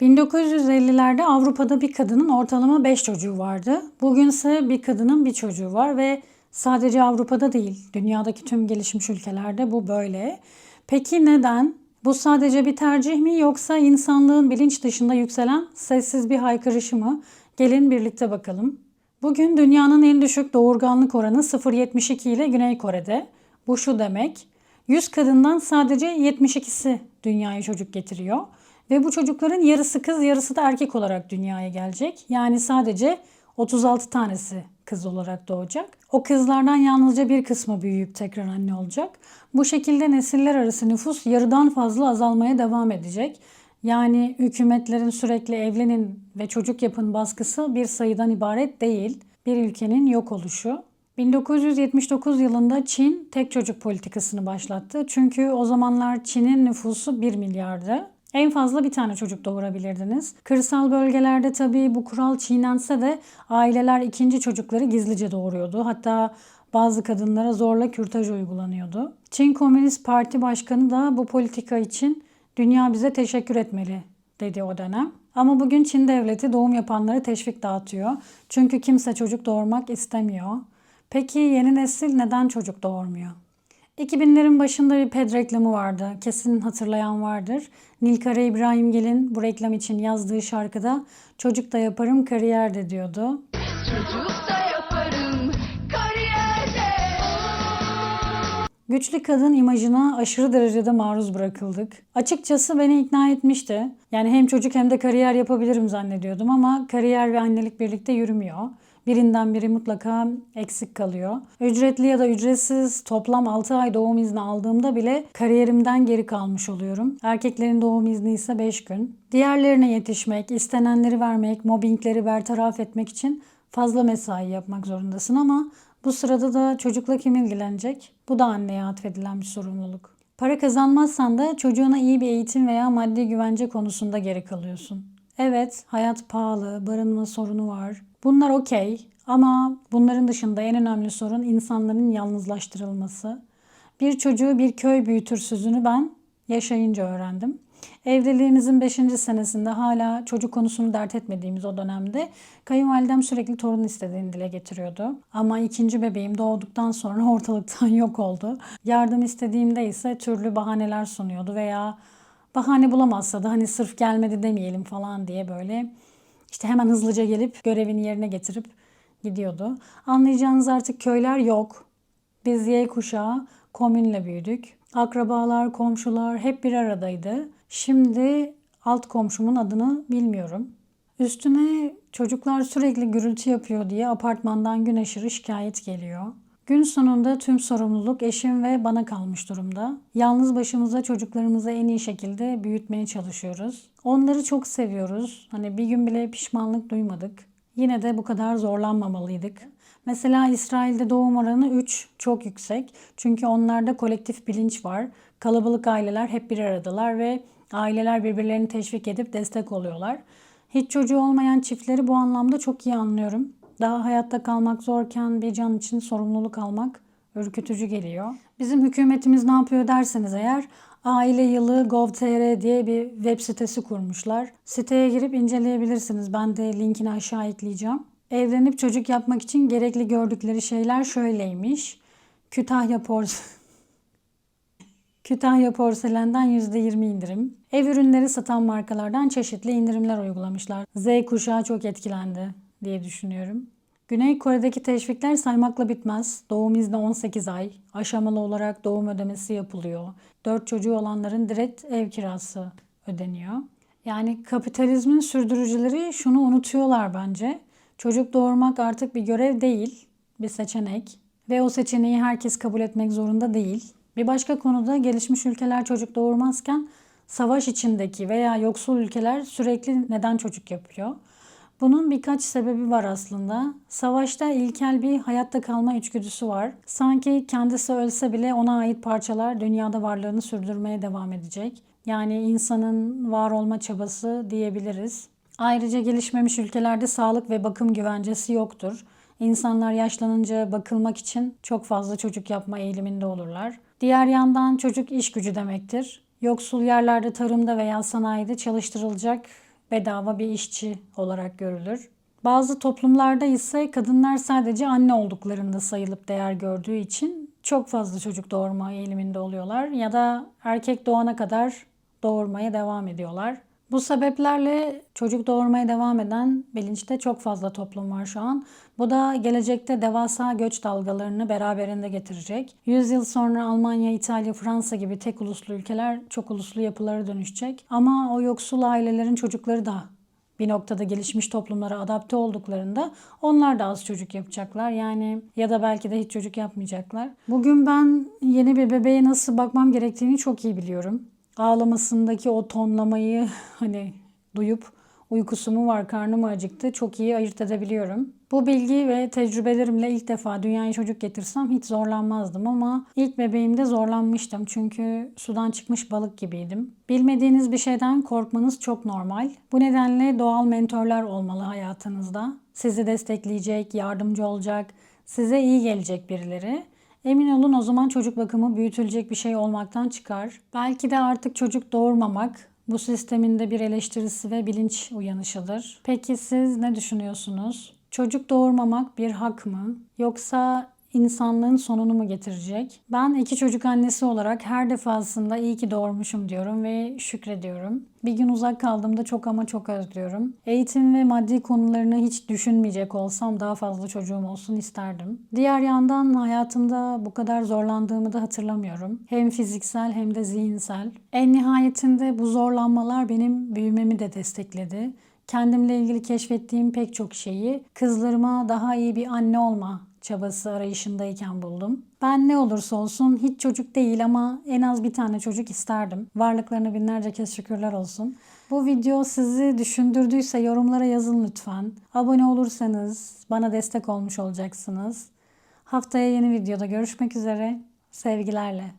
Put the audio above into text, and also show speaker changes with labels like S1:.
S1: 1950'lerde Avrupa'da bir kadının ortalama 5 çocuğu vardı. Bugünse bir kadının bir çocuğu var ve sadece Avrupa'da değil, dünyadaki tüm gelişmiş ülkelerde bu böyle. Peki neden? Bu sadece bir tercih mi yoksa insanlığın bilinç dışında yükselen sessiz bir haykırışı mı? Gelin birlikte bakalım. Bugün dünyanın en düşük doğurganlık oranı 0.72 ile Güney Kore'de. Bu şu demek, 100 kadından sadece 72'si dünyaya çocuk getiriyor. Ve bu çocukların yarısı kız yarısı da erkek olarak dünyaya gelecek. Yani sadece 36 tanesi kız olarak doğacak. O kızlardan yalnızca bir kısmı büyüyüp tekrar anne olacak. Bu şekilde nesiller arası nüfus yarıdan fazla azalmaya devam edecek. Yani hükümetlerin sürekli evlenin ve çocuk yapın baskısı bir sayıdan ibaret değil. Bir ülkenin yok oluşu. 1979 yılında Çin tek çocuk politikasını başlattı. Çünkü o zamanlar Çin'in nüfusu 1 milyardı. En fazla bir tane çocuk doğurabilirdiniz. Kırsal bölgelerde tabii bu kural çiğnense de aileler ikinci çocukları gizlice doğuruyordu. Hatta bazı kadınlara zorla kürtaj uygulanıyordu. Çin Komünist Parti Başkanı da bu politika için dünya bize teşekkür etmeli dedi o dönem. Ama bugün Çin devleti doğum yapanlara teşvik dağıtıyor. Çünkü kimse çocuk doğurmak istemiyor. Peki yeni nesil neden çocuk doğurmuyor? 2000'lerin başında bir ped reklamı vardı. Kesin hatırlayan vardır. Nilkara İbrahimgil'in bu reklam için yazdığı şarkıda çocuk da yaparım kariyerde diyordu.
S2: Çocuk da yaparım kariyerde.
S1: Güçlü kadın imajına aşırı derecede maruz bırakıldık. Açıkçası beni ikna etmişti. Yani hem çocuk hem de kariyer yapabilirim zannediyordum ama kariyer ve annelik birlikte yürümüyor. Birinden biri mutlaka eksik kalıyor. Ücretli ya da ücretsiz toplam 6 ay doğum izni aldığımda bile kariyerimden geri kalmış oluyorum. Erkeklerin doğum izni ise 5 gün. Diğerlerine yetişmek, istenenleri vermek, mobbingleri bertaraf etmek için fazla mesai yapmak zorundasın ama bu sırada da çocukla kim ilgilenecek? Bu da anneye atfedilen bir sorumluluk. Para kazanmazsan da çocuğuna iyi bir eğitim veya maddi güvence konusunda geri kalıyorsun. Evet, hayat pahalı, barınma sorunu var. Bunlar okey ama bunların dışında en önemli sorun insanların yalnızlaştırılması. Bir çocuğu bir köy büyütür sözünü ben yaşayınca öğrendim. Evliliğimizin 5. senesinde hala çocuk konusunu dert etmediğimiz o dönemde kayınvalidem sürekli torun istediğini dile getiriyordu. Ama ikinci bebeğim doğduktan sonra ortalıktan yok oldu. Yardım istediğimde ise türlü bahaneler sunuyordu veya bahane bulamazsa da hani sırf gelmedi demeyelim falan diye böyle işte hemen hızlıca gelip görevini yerine getirip gidiyordu. Anlayacağınız artık köyler yok. Biz Y kuşağı komünle büyüdük. Akrabalar, komşular hep bir aradaydı. Şimdi alt komşumun adını bilmiyorum. Üstüne çocuklar sürekli gürültü yapıyor diye apartmandan gün aşırı şikayet geliyor. Gün sonunda tüm sorumluluk eşim ve bana kalmış durumda. Yalnız başımıza çocuklarımızı en iyi şekilde büyütmeye çalışıyoruz. Onları çok seviyoruz. Hani bir gün bile pişmanlık duymadık. Yine de bu kadar zorlanmamalıydık. Mesela İsrail'de doğum oranı 3 çok yüksek. Çünkü onlarda kolektif bilinç var. Kalabalık aileler hep bir aradalar ve aileler birbirlerini teşvik edip destek oluyorlar. Hiç çocuğu olmayan çiftleri bu anlamda çok iyi anlıyorum. Daha hayatta kalmak zorken bir can için sorumluluk almak ürkütücü geliyor. Bizim hükümetimiz ne yapıyor derseniz eğer Aile Yılı Gov.tr diye bir web sitesi kurmuşlar. Siteye girip inceleyebilirsiniz. Ben de linkini aşağı ekleyeceğim. Evlenip çocuk yapmak için gerekli gördükleri şeyler şöyleymiş. Kütahya Pors Kütahya Porselen'den %20 indirim. Ev ürünleri satan markalardan çeşitli indirimler uygulamışlar. Z kuşağı çok etkilendi diye düşünüyorum. Güney Kore'deki teşvikler saymakla bitmez. Doğum izni 18 ay. Aşamalı olarak doğum ödemesi yapılıyor. 4 çocuğu olanların direkt ev kirası ödeniyor. Yani kapitalizmin sürdürücüleri şunu unutuyorlar bence. Çocuk doğurmak artık bir görev değil, bir seçenek. Ve o seçeneği herkes kabul etmek zorunda değil. Bir başka konuda gelişmiş ülkeler çocuk doğurmazken savaş içindeki veya yoksul ülkeler sürekli neden çocuk yapıyor? Bunun birkaç sebebi var aslında. Savaşta ilkel bir hayatta kalma içgüdüsü var. Sanki kendisi ölse bile ona ait parçalar dünyada varlığını sürdürmeye devam edecek. Yani insanın var olma çabası diyebiliriz. Ayrıca gelişmemiş ülkelerde sağlık ve bakım güvencesi yoktur. İnsanlar yaşlanınca bakılmak için çok fazla çocuk yapma eğiliminde olurlar. Diğer yandan çocuk iş gücü demektir. Yoksul yerlerde tarımda veya sanayide çalıştırılacak bedava bir işçi olarak görülür. Bazı toplumlarda ise kadınlar sadece anne olduklarında sayılıp değer gördüğü için çok fazla çocuk doğurma eğiliminde oluyorlar ya da erkek doğana kadar doğurmaya devam ediyorlar. Bu sebeplerle çocuk doğurmaya devam eden bilinçte çok fazla toplum var şu an. Bu da gelecekte devasa göç dalgalarını beraberinde getirecek. 100 yıl sonra Almanya, İtalya, Fransa gibi tek uluslu ülkeler çok uluslu yapılara dönüşecek. Ama o yoksul ailelerin çocukları da bir noktada gelişmiş toplumlara adapte olduklarında onlar da az çocuk yapacaklar. Yani ya da belki de hiç çocuk yapmayacaklar. Bugün ben yeni bir bebeğe nasıl bakmam gerektiğini çok iyi biliyorum. Ağlamasındaki o tonlamayı hani duyup uykusu mu var, karnı mı acıktı çok iyi ayırt edebiliyorum. Bu bilgi ve tecrübelerimle ilk defa dünyaya çocuk getirsem hiç zorlanmazdım ama ilk bebeğimde zorlanmıştım çünkü sudan çıkmış balık gibiydim. Bilmediğiniz bir şeyden korkmanız çok normal. Bu nedenle doğal mentorlar olmalı hayatınızda. Sizi destekleyecek, yardımcı olacak, size iyi gelecek birileri. Emin olun o zaman çocuk bakımı büyütülecek bir şey olmaktan çıkar. Belki de artık çocuk doğurmamak bu sistemin de bir eleştirisi ve bilinç uyanışıdır. Peki siz ne düşünüyorsunuz? Çocuk doğurmamak bir hak mı? Yoksa insanlığın sonunu mu getirecek? Ben iki çocuk annesi olarak her defasında iyi ki doğurmuşum diyorum ve şükrediyorum. Bir gün uzak kaldığımda çok ama çok özlüyorum. Eğitim ve maddi konularını hiç düşünmeyecek olsam daha fazla çocuğum olsun isterdim. Diğer yandan hayatımda bu kadar zorlandığımı da hatırlamıyorum. Hem fiziksel hem de zihinsel. En nihayetinde bu zorlanmalar benim büyümemi de destekledi kendimle ilgili keşfettiğim pek çok şeyi kızlarıma daha iyi bir anne olma çabası arayışındayken buldum. Ben ne olursa olsun hiç çocuk değil ama en az bir tane çocuk isterdim. Varlıklarına binlerce kez şükürler olsun. Bu video sizi düşündürdüyse yorumlara yazın lütfen. Abone olursanız bana destek olmuş olacaksınız. Haftaya yeni videoda görüşmek üzere. Sevgilerle.